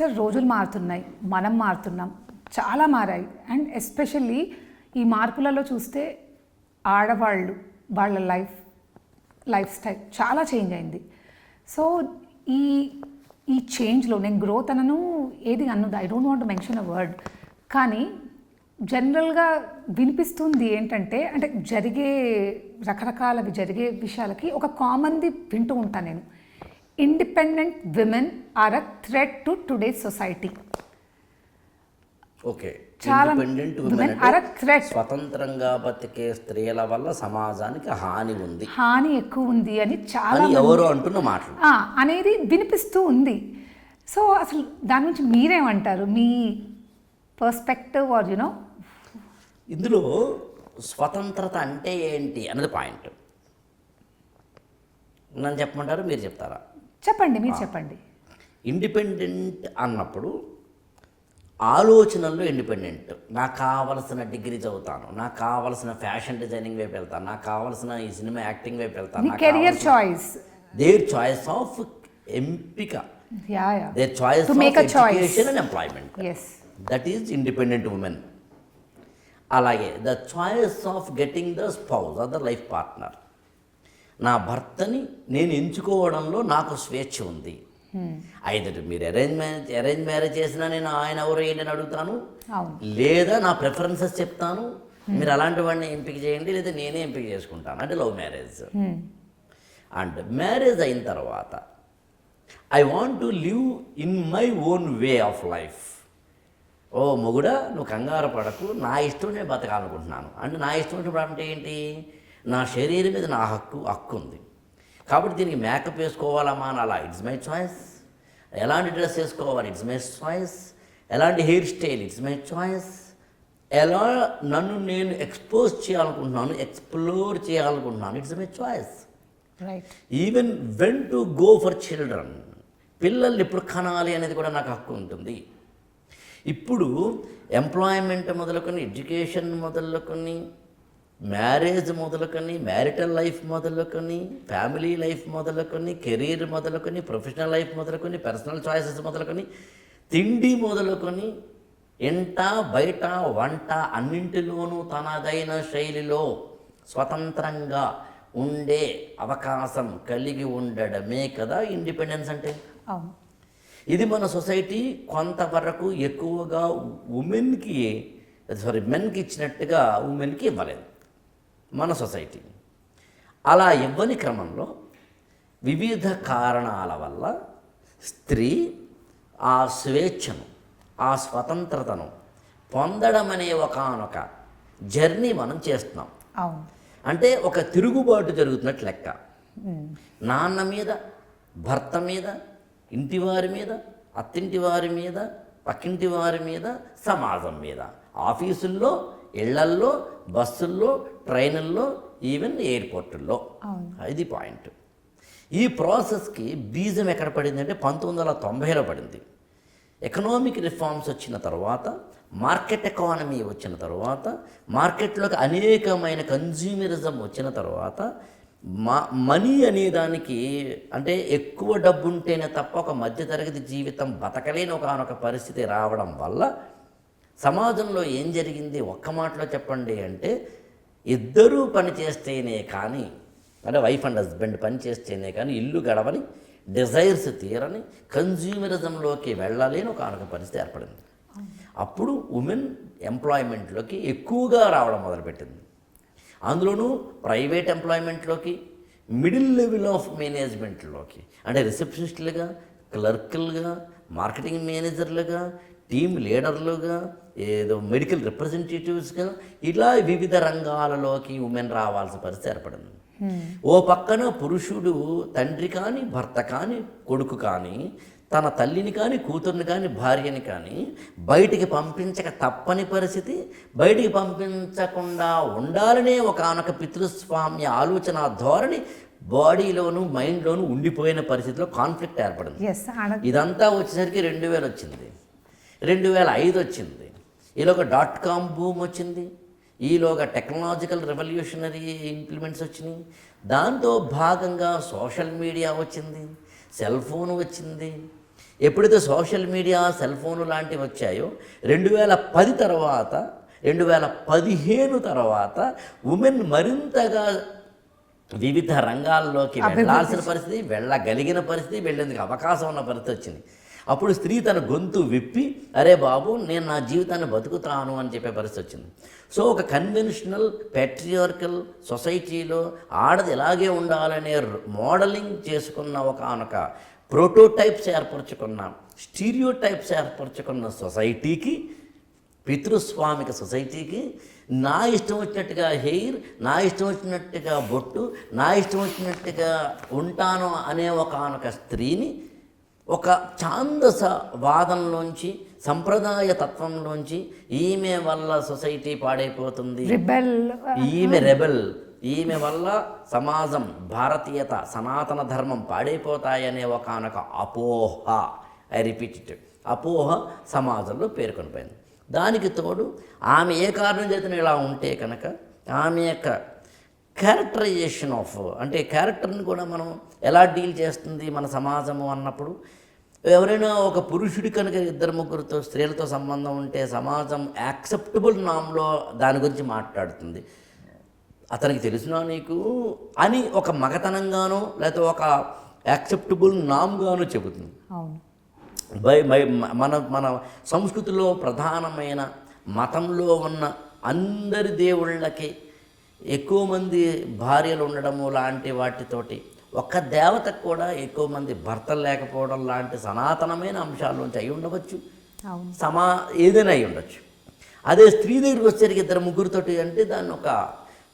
Sir రోజులు మారుతున్నాయి. మనం మారుతున్నాం. చాలా మారాయి. అండ్ ఎస్పెషల్లీ ఈ మార్పులలో చూస్తే ఆడవాళ్ళు వాళ్ళ లైఫ్ లైఫ్ స్టైల్ చాలా చేంజ్ అయింది. సో ఈ ఈ చేంజ్లో నేను గ్రోత్ అనను ఏది అన్నది I don't want mention a word. కానీ జనరల్గా వినిపిస్తుంది ఏంటంటే అంటే జరిగే రకరకాలవి జరిగే విషయాలకి ఒక కామన్ది వింటూ ఉంటాను నేను. Independent women are a threat to today society okay చాలా independent women women are a threat. స్వతంత్రంగా బతికే స్త్రీల వల్ల సమాజానికి హాని ఉంది. హాని ఎక్కువ ఉంది అని చాలా ఎవరు అంటున్న మాటలు. ఆ, అనేది వినిపిస్తూ ఉంది. సో అసలు దాని నుంచి మీరేమంటారు? మీ పర్స్పెక్టివ్ ఆర్ యునో ఇందులో స్వతంత్రత అంటే ఏంటి అన్నది పాయింట్ నన్ను చెప్పమంటారు? మీరు చెప్తారా? చెప్పండి మీరు చెప్పండి. ఇండిపెండెంట్ అన్నప్పుడు ఆలోచనల్లో ఇండిపెండెంట్. నాకు కావలసిన డిగ్రీ చదువుతాను నాకు కావలసిన ఫ్యాషన్ డిజైనింగ్ వైపు వెళ్తాను నాకు కావలసిన ఈ సినిమా యాక్టింగ్ వైపు వెళ్తాను career choice their choice of ఎంపిక. Their choice. Education and employment that is independent women అలాగే the choice of getting the spouse or the life partner నా భర్తని నేను ఎంచుకోవడంలో నాకు స్వేచ్ఛ ఉంది. ఐదర్ మీరు అరేంజ్ మ్యారేజ్ అరేంజ్ మ్యారేజ్ చేసినా నేను ఆయన ఎవరు ఏంటి అని అడుగుతాను. లేదా నా ప్రిఫరెన్సెస్ చెప్తాను. మీరు అలాంటి వాడిని ఎంపిక చేయండి లేదా నేనే ఎంపిక చేసుకుంటాను. అంటే లవ్ మ్యారేజ్. అండ్ మ్యారేజ్ అయిన తర్వాత I want to live in my own way of life. ఓ మొగుడా నువ్వు కంగారు పడకు. నా ఇష్టం నేను బతకాలనుకుంటున్నాను. అంటే నా ఇష్టం అంటే ఏంటి? నా శరీరం మీద నా హక్కు హక్కు ఉంది. కాబట్టి దీనికి మేకప్ వేసుకోవాలమ్మా అని అలా ఇట్స్ మై చాయిస్. ఎలాంటి డ్రెస్ వేసుకోవాలి? It's my choice. ఎలాంటి hair style? It's my choice. ఎలా నన్ను నేను ఎక్స్పోజ్ చేయాలనుకుంటున్నాను ఎక్స్ప్లోర్ చేయాలనుకుంటున్నాను it's my choice. Even when to go for children పిల్లల్ని ఎప్పుడు కనాలి అనేది కూడా నాకు హక్కు ఉంటుంది. ఇప్పుడు ఎంప్లాయ్మెంట్ మొదలుకొని ఎడ్యుకేషన్ మొదలుకొని మ్యారేజ్ మొదలుకొని మ్యారిటల్ లైఫ్ మొదలుకొని ఫ్యామిలీ లైఫ్ మొదలుకొని కెరీర్ మొదలుకొని ప్రొఫెషనల్ లైఫ్ మొదలుకొని పర్సనల్ చాయిసెస్ మొదలుకొని తిండి మొదలుకొని ఇంట బయట వంట అన్నింటిలోనూ తనదైన శైలిలో స్వతంత్రంగా ఉండే అవకాశం కలిగి ఉండడమే కదా ఇండిపెండెన్స్ అంటే? ఇది మన సొసైటీ కొంతవరకు ఎక్కువగా ఉమెన్కి సారీ మెన్కి ఇచ్చినట్టుగా ఉమెన్కి ఇవ్వలేదు. మన సొసైటీ. అలా ఇవ్వని క్రమంలో వివిధ కారణాల వల్ల స్త్రీ ఆ స్వేచ్ఛను ఆ స్వతంత్రతను పొందడం అనే ఒకనొక జర్నీ మనం చేస్తున్నాం. అంటే ఒక తిరుగుబాటు జరుగుతున్నట్టు లెక్క. నాన్న మీద భర్త మీద ఇంటి వారి మీద అత్తింటి వారి మీద పక్కింటి వారి మీద సమాజం మీద. ఆఫీసుల్లో ఇళ్ళల్లో బస్సుల్లో ట్రైనుల్లో ఈవెన్ ఎయిర్పోర్టుల్లో. ఇది పాయింట్. ఈ ప్రాసెస్కి బీజం ఎక్కడ పడింది అంటే పంతొమ్మిది వందల తొంభైలో పడింది. ఎకనామిక్ రిఫార్మ్స్ వచ్చిన తర్వాత మార్కెట్ ఎకానమీ వచ్చిన తర్వాత మార్కెట్లోకి అనేకమైన కన్జ్యూమరిజం వచ్చిన తర్వాత మా మనీ అనే దానికి అంటే ఎక్కువ డబ్బు ఉంటేనే తప్ప ఒక మధ్యతరగతి జీవితం బతకలేని ఒకనొక పరిస్థితి రావడం వల్ల సమాజంలో ఏం జరిగింది? ఒక్క మాటలో చెప్పండి అంటే ఇద్దరూ పని చేస్తేనే కానీ అంటే వైఫ్ అండ్ హస్బెండ్ పని చేస్తేనే కానీ ఇల్లు గడవని డిజైర్స్ తీరని కన్జ్యూమరిజంలోకి వెళ్ళలేని ఒక ఆనక పరిస్థితి ఏర్పడింది. అప్పుడు ఉమెన్ ఎంప్లాయ్మెంట్లోకి ఎక్కువగా రావడం మొదలుపెట్టింది. అందులోనూ ప్రైవేట్ ఎంప్లాయ్మెంట్లోకి మిడిల్ లెవెల్ ఆఫ్ మేనేజ్మెంట్లోకి అంటే రిసెప్షనిస్టులుగా క్లర్కులుగా మార్కెటింగ్ మేనేజర్లుగా టీమ్ లీడర్లుగా ఏదో మెడికల్ రిప్రజెంటేటివ్స్గా ఇలా వివిధ రంగాలలోకి ఉమెన్ రావాల్సిన పరిస్థితి ఏర్పడింది. ఓ పక్కన పురుషుడు తండ్రి కానీ భర్త కానీ కొడుకు కానీ తన తల్లిని కానీ కూతుర్ని కానీ భార్యని కానీ బయటికి పంపించక తప్పని పరిస్థితి బయటికి పంపించకుండా ఉండాలనే ఒకనొక పితృస్వామ్య ఆలోచన ధోరణి బాడీలోను మైండ్లోను ఉండిపోయిన పరిస్థితిలో కాన్ఫ్లిక్ట్ ఏర్పడింది. ఇదంతా వచ్చేసరికి రెండు వేలు వచ్చింది రెండు వేల ఐదు వచ్చింది ఈలోగా డాట్ కామ్ బూమ్ వచ్చింది ఈలోగా టెక్నాలజికల్ రెవల్యూషనరీ ఇంప్లిమెంట్స్ వచ్చినాయి దాంతో భాగంగా సోషల్ మీడియా వచ్చింది సెల్ ఫోన్ వచ్చింది. ఎప్పుడైతే సోషల్ మీడియా సెల్ ఫోన్ లాంటివి వచ్చాయో రెండు వేల పది తర్వాత రెండు వేల పదిహేను తర్వాత ఉమెన్ మరింతగా వివిధ రంగాల్లోకి వెళ్ళాల్సిన పరిస్థితి వెళ్ళగలిగిన పరిస్థితి వెళ్ళేందుకు అవకాశం ఉన్న పరిస్థితి వచ్చింది. అప్పుడు స్త్రీ తన గొంతు విప్పి అరే బాబు నేను నా జీవితాన్ని బతుకుతాను అని చెప్పే పరిస్థితి వచ్చింది. సో ఒక కన్వెన్షనల్ పెట్రియార్కల్ సొసైటీలో ఆడది ఇలాగే ఉండాలనే మోడలింగ్ చేసుకున్న ఒక అనొక ప్రోటోటైప్స్ ఏర్పరచుకున్న స్టీరియోటైప్స్ ఏర్పరచుకున్న సొసైటీకి పితృస్వామిక సొసైటీకి నా ఇష్టం వచ్చినట్టుగా హెయిర్ నా ఇష్టం వచ్చినట్టుగా బొట్టు నా ఇష్టం వచ్చినట్టుగా ఉంటాను అనే ఒక స్త్రీని ఒక ఛాందస వాదంలోంచి సంప్రదాయ తత్వంలోంచి ఈమె వల్ల సొసైటీ పాడైపోతుంది. రిబెల్ ఈమె రెబెల్ ఈమె వల్ల సమాజం భారతీయత సనాతన ధర్మం పాడైపోతాయనే ఒకనొక అపోహ. ఐ రిపీట్ ఇట్ అపోహ సమాజంలో పేర్కొనిపోయింది. దానికి తోడు ఆమె ఏ కారణం చేతన ఇలా ఉంటే కనుక ఆమె యొక్క క్యారెక్టరైజేషన్ ఆఫ్ అంటే క్యారెక్టర్ని కూడా మనం ఎలా డీల్ చేస్తుంది మన సమాజము అన్నప్పుడు ఎవరైనా ఒక పురుషుడి కనుక ఇద్దరు ముగ్గురితో స్త్రీలతో సంబంధం ఉంటే సమాజం యాక్సెప్టబుల్ నామ్లో దాని గురించి మాట్లాడుతుంది. అతనికి తెలిసినా నీకు? అని ఒక మగతనంగానో లేకపోతే ఒక యాక్సెప్టబుల్ నామ్గానో చెబుతుంది. బై బై మన మన సంస్కృతిలో ప్రధానమైన మతంలో ఉన్న అందరి దేవుళ్ళకి ఎక్కువ మంది భార్యలు ఉండడము లాంటి వాటితోటి ఒక్క దేవతకు కూడా ఎక్కువ మంది భర్తలు లేకపోవడం లాంటి సనాతనమైన అంశాల్లోంచి అయి ఉండవచ్చు. సమా ఏదైనా అయి ఉండొచ్చు. అదే స్త్రీ దగ్గరికి వచ్చేసరికి ఇద్దరు ముగ్గురితోటి అంటే దాన్ని ఒక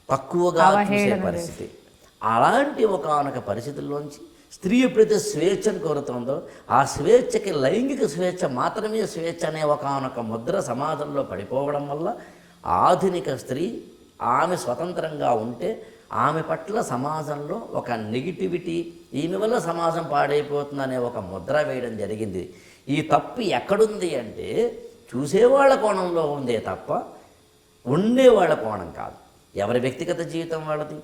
తక్కువగా చూసే పరిస్థితి. అలాంటి ఒక పరిస్థితుల్లోంచి స్త్రీ ఎప్పుడైతే స్వేచ్ఛను కోరుతుందో ఆ స్వేచ్ఛకి లైంగిక స్వేచ్ఛ మాత్రమే స్వేచ్ఛ అనే ఒకనొక ముద్ర సమాజంలో పడిపోవడం వల్ల ఆధునిక స్త్రీ ఆమె స్వతంత్రంగా ఉంటే ఆమె పట్ల సమాజంలో ఒక నెగిటివిటీ ఈమె వల్ల సమాజం పాడైపోతుందనే ఒక ముద్ర వేయడం జరిగింది. ఈ తప్పు ఎక్కడుంది అంటే చూసేవాళ్ళ కోణంలో ఉందే తప్ప ఉండేవాళ్ళ కోణం కాదు. ఎవరి వ్యక్తిగత జీవితం వాళ్ళది.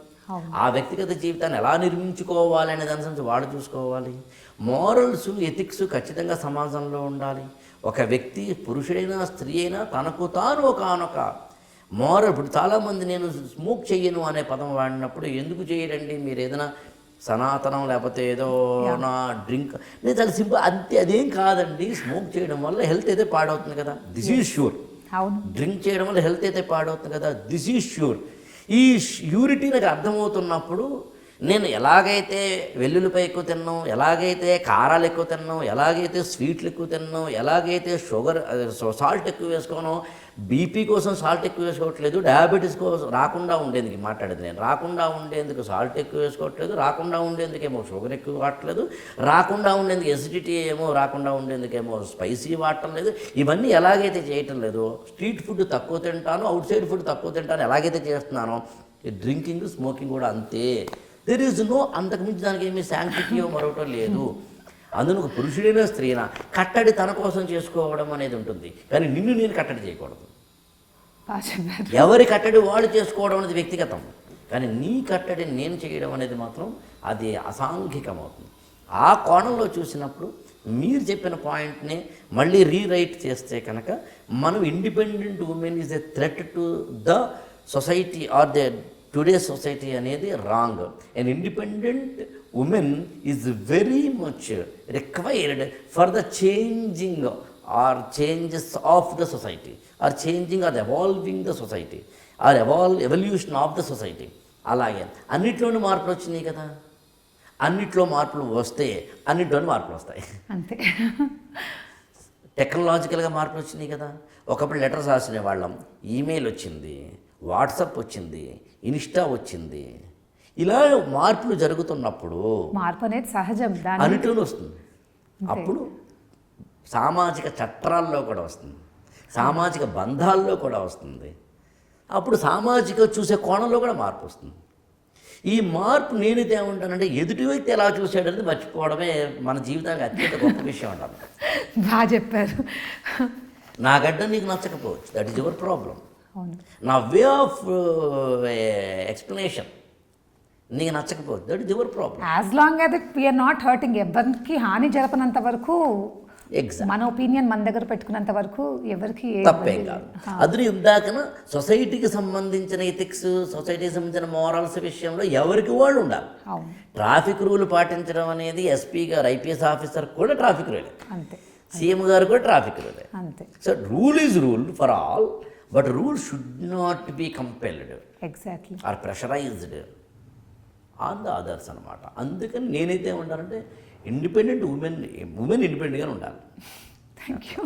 ఆ వ్యక్తిగత జీవితాన్ని ఎలా నిర్మించుకోవాలి అనే దాని గురించి వాళ్ళు చూసుకోవాలి. మోరల్స్ ఎథిక్స్ ఖచ్చితంగా సమాజంలో ఉండాలి. ఒక వ్యక్తి పురుషుడైనా స్త్రీ అయినా తనకు తాను ఒకనొక మోరల్ ఇప్పుడు చాలామంది నేను స్మోక్ చెయ్యను అనే పదం వాడినప్పుడు ఎందుకు చేయరండి మీరు ఏదైనా సనాతనం లేకపోతే ఏదో నా డ్రింక్. నేను చాలా సింపుల్ అంతే అదేం కాదండి. స్మోక్ చేయడం వల్ల హెల్త్ అయితే పాడవుతుంది కదా. దిస్ ఈజ్ షూర్ అవును. డ్రింక్ చేయడం వల్ల హెల్త్ అయితే పాడవుతుంది కదా. This is sure. ఈ యూరిటీ నాకు అర్థమవుతున్నప్పుడు నేను ఎలాగైతే వెల్లుల్లిపై ఎక్కువ తిన్నాం ఎలాగైతే కారాలు ఎక్కువ తిన్నాం ఎలాగైతే స్వీట్లు ఎక్కువ తిన్నాం ఎలాగైతే షుగర్ సాల్ట్ ఎక్కువ వేసుకోనో బీపీ కోసం సాల్ట్ ఎక్కువ వేసుకోవట్లేదు డయాబెటీస్ కోసం రాకుండా ఉండేందుకు మాట్లాడేది నేను. రాకుండా ఉండేందుకు సాల్ట్ ఎక్కువ వేసుకోవట్లేదు రాకుండా ఉండేందుకు ఏమో షుగర్ ఎక్కువ వాడట్లేదు రాకుండా ఉండేందుకు ఎసిడిటీ ఏమో రాకుండా ఉండేందుకు ఏమో స్పైసీ వాడటం లేదు. ఇవన్నీ ఎలాగైతే చేయటం లేదు స్ట్రీట్ ఫుడ్ తక్కువ తింటాను అవుట్ సైడ్ ఫుడ్ తక్కువ తింటాను ఎలాగైతే చేస్తున్నానో ఈ డ్రింకింగ్ స్మోకింగ్ కూడా అంతే. దెర్ ఈజ్ నో అంతకుమించి దానికి ఏమీ శాంక్టిటీయో మరొకటో లేదు. అందులో ఒక పురుషుడైనా స్త్రీనా కట్టడి తన కోసం చేసుకోవడం అనేది ఉంటుంది. కానీ నిన్ను నేను కట్టడి చేయకూడదు. ఎవరి కట్టడి వాళ్ళు చేసుకోవడం అనేది వ్యక్తిగతం. కానీ నీ కట్టడి నేను చేయడం అనేది మాత్రం అది అసాంఘికం అవుతుంది ఆ కోణంలో చూసినప్పుడు మీరు చెప్పిన పాయింట్ని మళ్ళీ రీరైట్ చేస్తే కనుక మనం independent women is a threat to the society or the today society అనేది wrong and independent women is very much required for the changing or changes of the society or changing or evolving the society or evolve evolution of the society అలాగే అన్నిట్లోనూ మార్పులు వచ్చినాయి కదా. అన్నిట్లో మార్పులు వస్తే అన్నిట్లోనూ మార్పులు వస్తాయి. అంతే. టెక్నాలజికల్గా మార్పులు వచ్చినాయి కదా. ఒకప్పుడు లెటర్స్ రాసిన వాళ్ళం ఈమెయిల్ వచ్చింది వాట్సాప్ వచ్చింది ఇన్స్టా వచ్చింది. ఇలా మార్పులు జరుగుతున్నప్పుడు మార్పు అనేది సహజం దాని అన్నిట్లోనూ వస్తుంది. అప్పుడు సామాజిక చట్టాల్లో కూడా వస్తుంది. సామాజిక బంధాల్లో కూడా వస్తుంది. అప్పుడు సామాజిక చూసే కోణంలో కూడా మార్పు వస్తుంది. ఈ మార్పు నేనైతే ఏమంటానంటే ఎదుటి వ్యక్తి ఎలా చూసాడనేది మర్చిపోవడమే మన జీవితానికి అత్యంత గొప్ప విషయం అంటాను. బాగా చెప్పారు. నా గడ్డ నీకు నచ్చకపోవచ్చు. దట్ ఈస్ యువర్ ప్రాబ్లం నా వే ఆఫ్ ఎక్స్ప్లెనేషన్ నీకు నచ్చకపోవచ్చు that your problem. As long as we're not hurting ఎవరికి హాని జరపనంత వరకు. మన ఒపీనియన్ మన దగ్గర పెట్టుకున్నంత వరకు ఎవరికి తప్పేం కాదు. అందులో ఇందాకన సొసైటీకి సంబంధించిన ఎథిక్స్ సొసైటీకి సంబంధించిన మోరల్స్ విషయంలో ఎవరికి వాళ్ళు ఉండాలి. ట్రాఫిక్ రూల్ పాటించడం అనేది ఎస్పీ గారు ఐపీఎస్ ఆఫీసర్ కూడా ట్రాఫిక్ రూలే అంతే. సీఎం గారు కూడా ట్రాఫిక్ రూలే అంతే. So rule is rule for all but rule should not be compelled. Exactly. Or pressurised on the others అనమాట అందుకని నేనైతే ఏమంటానంటే ఇండిపెండెంట్ ఉమెన్ ఉమెన్ ఇండిపెండెంట్గా ఉండాలి. Thank you